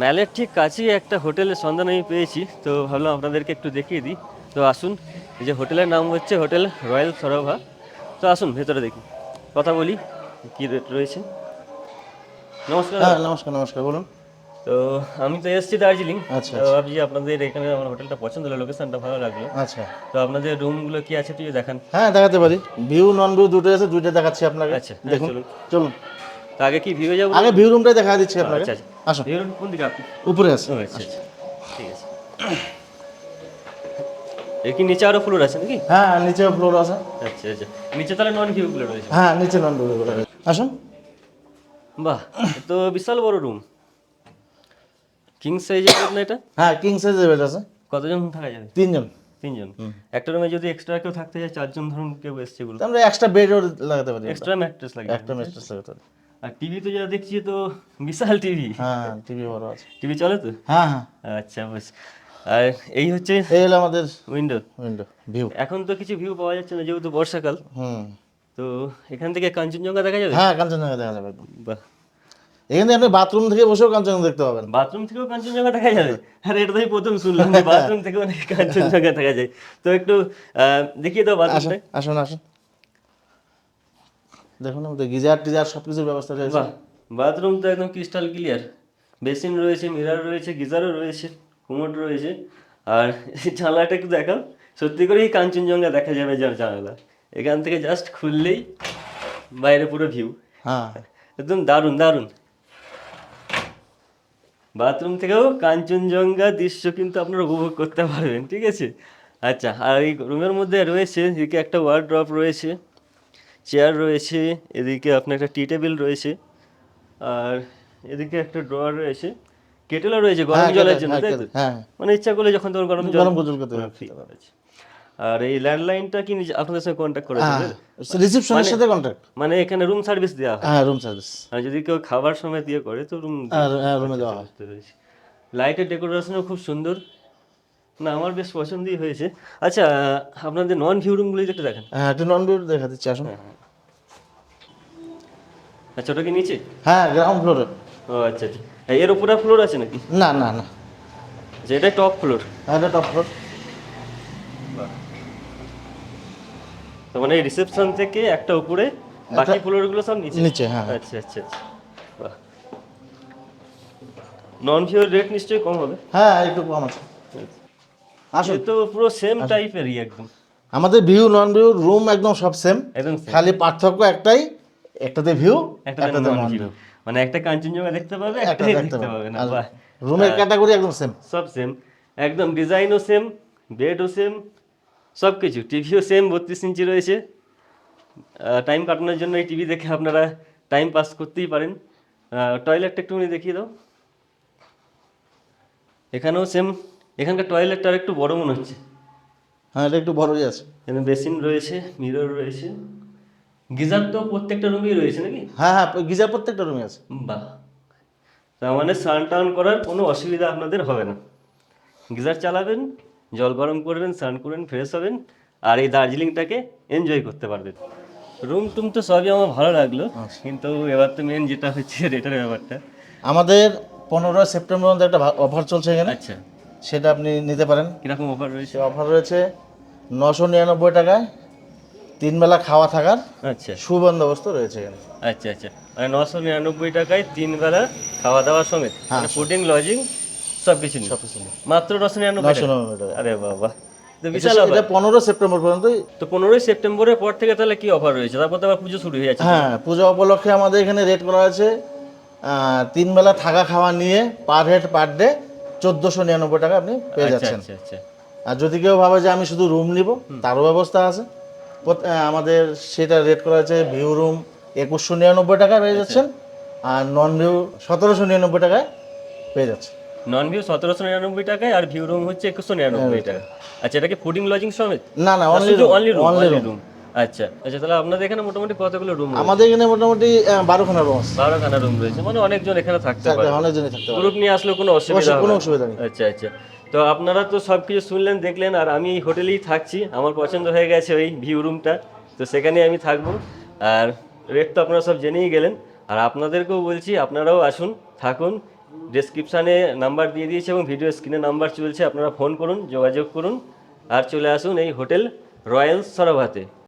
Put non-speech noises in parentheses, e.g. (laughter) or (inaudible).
ম্যালের ঠিক কাছেই একটা হোটেলের সন্ধান আমি পেয়েছি তো ভাবলাম আপনাদেরকে একটু দেখিয়ে দিই। তো আসুন এই যে হোটেলের নাম হচ্ছে হোটেল রয়্যাল সরভা। তো আসুন ভেতরে দেখি। কথা বলি কী রেট রয়েছে? নমস্কার। হ্যাঁ নমস্কার নমস্কার বলুন। তো আমি তো এসেছি দার্জিলিং। আচ্ছা, ভাবছি আপনাদের এখানে আমার হোটেলটা পছন্দ হলো লোকেশনটা ভালো লাগল। আচ্ছা। তো আপনাদের রুমগুলো কি আছে তুই দেখান। হ্যাঁ দেখাতে পারি। ভিউ নন ভিউ দুটো আছে দুইটা দেখাচ্ছি আপনাকে। আচ্ছা, হ্যাঁ, দেখুন চলুন। তো আগে কি ভিউ যাব? আগে ভিউ রুমটাই দেখা দিচ্ছি আপনাকে। আচ্ছা আসুন ভিউ কোন দিকে আপনি? উপরে আছে। আচ্ছা আচ্ছা। ঠিক আছে। এর কি নিচে আরও ফ্লোর আছে নাকি? হ্যাঁ নিচে ফ্লোর আছে। আচ্ছা আচ্ছা। নিচে তাহলে নন রয়েছে। হ্যাঁ নিচে নন ভিউ আসুন বাহ তো বিশাল বড় রুম কিং সাইজের না এটা? হ্যাঁ কিং সাইজের বেড আছে। কতজন থাকা যাবে? তিনজন। তিনজন। একটা রুমে যদি এক্সট্রা কেউ থাকতে যায় চারজন ধরুন কেউ এসছে আমরা এক্সট্রা বেডও লাগাতে পারি। এক্সট্রা ম্যাট্রেস লাগে একটা ম্যাট্রেস লাগাতে পারি। আর টিভি তো যা দেখছি তো বিশাল টিভি। হ্যাঁ টিভি বড় আছে। টিভি চলে তো? হ্যাঁ হ্যাঁ। আচ্ছা বেশ। আর এই হচ্ছে এই হলো আমাদের উইন্ডো উইন্ডো ভিউ এখন তো কিছু ভিউ পাওয়া যাচ্ছে না যেহেতু বর্ষাকাল। হুম। তো এখান থেকে কাঞ্চনজঙ্ঘা দেখা যাবে? হ্যাঁ কাঞ্চনজঙ্ঘা দেখা যাবে বাহ। এখানে আপনি বাথরুম থেকে বসেও কাঞ্চনজঙ্ঘা দেখতে পাবেন। বাথরুম থেকেও কাঞ্চনজঙ্ঘা দেখা যাবে? আর এটা তো আমি প্রথম শুনলাম বাথরুম (laughs) থেকেও নাকি কাঞ্চনজঙ্ঘা দেখা যায়। তো একটু আহ, দেখিয়ে দাও বাথরুমটা আসুন আসুন। দেখুন আমাদের গিজার টিজার সব কিছুর ব্যবস্থা রয়েছে। বাথরুম তো একদম ক্রিস্টাল ক্লিয়ার বেসিন রয়েছে মিরার রয়েছে গিজারও রয়েছে কুমোট রয়েছে। আর এই জানলাটা একটু দেখাও। সত্যি করেই কাঞ্চনজঙ্ঘা দেখা যাবে যার জানালা। এখান থেকে জাস্ট খুললেই বাইরে পুরো ভিউ হ্যাঁ। একদম দারুণ দারুণ। বাথরুম থেকেও কাঞ্চনজঙ্ঘা দৃশ্য কিন্তু আপনারা উপভোগ করতে পারবেন ঠিক আছে? আচ্ছা আর এই রুমের মধ্যে রয়েছে এদিকে একটা ওয়ার্ড্রপ রয়েছে। চেয়ার রয়েছে এদিকে আপনার একটা টি টেবিল রয়েছে আর এদিকে একটা ড্রয়ার রয়েছে কেটেলও রয়েছে গরম হ্যাঁ, জলের জন্য হ্যাঁ, তাই তো? হ্যাঁ। মানে ইচ্ছা করলে যখন তখন গরম জল গরম করতে আর এই ল্যান্ডলাইনটা কি আপনাদের সঙ্গে কন্ট্যাক্ট করেছে রিসেপশনের সাথে কন্ট্যাক্ট মানে এখানে রুম সার্ভিস দেওয়া হয়। হ্যাঁ রুম সার্ভিস আর যদি কেউ খাবার সময় দিয়ে করে তো রুম আর রুমে দেওয়া হয়। লাইটের ডেকোরেশনও খুব সুন্দর। না আমার বেশ পছন্দই হয়েছে। আচ্ছা আপনাদের নন ভিউ রুমগুলো একটু দেখেন। হ্যাঁ একটু নন ভিউ দেখা দিচ্ছি আসুন। আচ্ছা ওটা কি নিচে? হ্যাঁ গ্রাউন্ড ফ্লোরে ও আচ্ছা আচ্ছা। এর উপরে ফ্লোর আছে নাকি? না না না। আচ্ছা এটাই টপ ফ্লোর হ্যাঁ, এটা টপ ফ্লোর তো মানে রিসেপশন থেকে একটা উপরে বাকি ফ্লোরগুলো সব নিচে? নিচে হ্যাঁ আচ্ছা আচ্ছা আচ্ছা। বাহ। নন ভিউর রেট নিশ্চয়ই কম হবে? হ্যাঁ একটু কম আছে। আসুন। এ তো পুরো সেম টাইপেরই একদম। আমাদের ভিউ নন ভিউ রুম একদম সব সেম একদম খালি পার্থক্য একটাই একটাতে ভিউ একটা একটাতে নন ভিউ মানে একটা কাঞ্চনজঙ্ঘা দেখতে পাবে একটা দেখতে পাবে। না রুমের ক্যাটাগরি একদম সেম সব সেম একদম ডিজাইনও সেম বেডও সেম সব কিছু টিভিও সেম বত্রিশ ইঞ্চি রয়েছে। টাইম কাটানোর জন্য এই টিভি দেখে আপনারা টাইম পাস করতেই পারেন। টয়লেটটা একটুখানি দেখিয়ে দাও। এখানেও সেম এখানকার টয়লেটটা আর একটু বড় মনে হচ্ছে। হ্যাঁ এটা একটু বড়ই আছে। এখানে বেসিন রয়েছে মিরর রয়েছে। গিজার তো প্রত্যেকটা রুমেই রয়েছে নাকি? হ্যাঁ হ্যাঁ গিজার প্রত্যেকটা রুমে আছে। বাহ। তার মানে স্নান টান করার কোনো অসুবিধা আপনাদের হবে না। গিজার চালাবেন জল গরম করবেন স্নান করবেন ফ্রেশ হবেন আর এই দার্জিলিংটাকে এনজয় করতে পারবেন। রুম টুম তো সবই আমার ভালো লাগল কিন্তু এবার তো মেন যেটা হচ্ছে রেটের ব্যাপারটা। আমাদের পনেরোই সেপ্টেম্বর একটা অফার চলছে এখানে। আচ্ছা। সেটা আপনি নিতে পারেন। কীরকম অফার রয়েছে? অফার রয়েছে নশো নিরানব্বই টাকায় তিন বেলা খাওয়া থাকার আচ্ছা। সুবন্দোবস্ত রয়েছে এখানে। আচ্ছা আচ্ছা। মানে নশো নিরানব্বই টাকায় তিন বেলা খাওয়া দাওয়া সমেত? মানে ফুডিং লজিং সব কিছু সব কিছু মাত্র নশো নিরানব্বই নশো টাকা নিরানব্বই টাকা আরে বাবা। বিশাল এটা- পনেরো সেপ্টেম্বর পর্যন্তই তো পনেরোই সেপ্টেম্বরের পর থেকে তাহলে কি অফার রয়েছে? তারপর তো আবার পুজো শুরু হয়ে যাচ্ছে। হ্যাঁ পূজা উপলক্ষে আমাদের এখানে রেট করা আছে তিন বেলা থাকা খাওয়া নিয়ে পার হেড পার ডে চোদ্দোশো নিরানব্বই টাকা আপনি পেয়ে আচ্ছা যাচ্ছেন। আচ্ছা আচ্ছা। আর যদি কেউ ভাবে যে আমি শুধু রুম নিব তারও ব্যবস্থা আছে। আমাদের সেটা রেট করা আছে ভিউ রুম একুশশো নিরানব্বই টাকায় পেয়ে যাচ্ছেন আর নন ভিউ সতেরোশো নিরানব্বই টাকায় পেয়ে যাচ্ছে নন ভিউ সতেরোশো নিরানব্বই টাকায় আর ভিউ রুম হচ্ছে একুশশো নিরানব্বই টাকা আচ্ছা এটা কি ফুডিং লজিং সমেত? না না only only room only room আচ্ছা আচ্ছা তাহলে আপনাদের এখানে মোটামুটি কতগুলো রুম আমাদের এখানে মোটামুটি বারোখানা রুম আছে। বারোখানা রুম রয়েছে মানে অনেকজন এখানে থাকতে পারে অনেকজনই থাকতে পারে গ্রুপ নিয়ে আসলে কোনো অসুবিধা কোনো অসুবিধা নেই। আচ্ছা আচ্ছা। তো আপনারা তো সব কিছু শুনলেন দেখলেন আর আমি এই হোটেলেই থাকছি। আমার পছন্দ হয়ে গেছে ওই ভিউ রুমটা তো সেখানেই আমি থাকব। আর রেট তো আপনারা সব জেনেই গেলেন। আর আপনাদেরকেও বলছি আপনারাও আসুন থাকুন। ডেসক্রিপশানে নাম্বার দিয়ে দিয়েছে এবং ভিডিও স্ক্রিনে নাম্বার চলছে। আপনারা ফোন করুন যোগাযোগ করুন। আর চলে আসুন এই হোটেল রয়্যাল সরভাতে।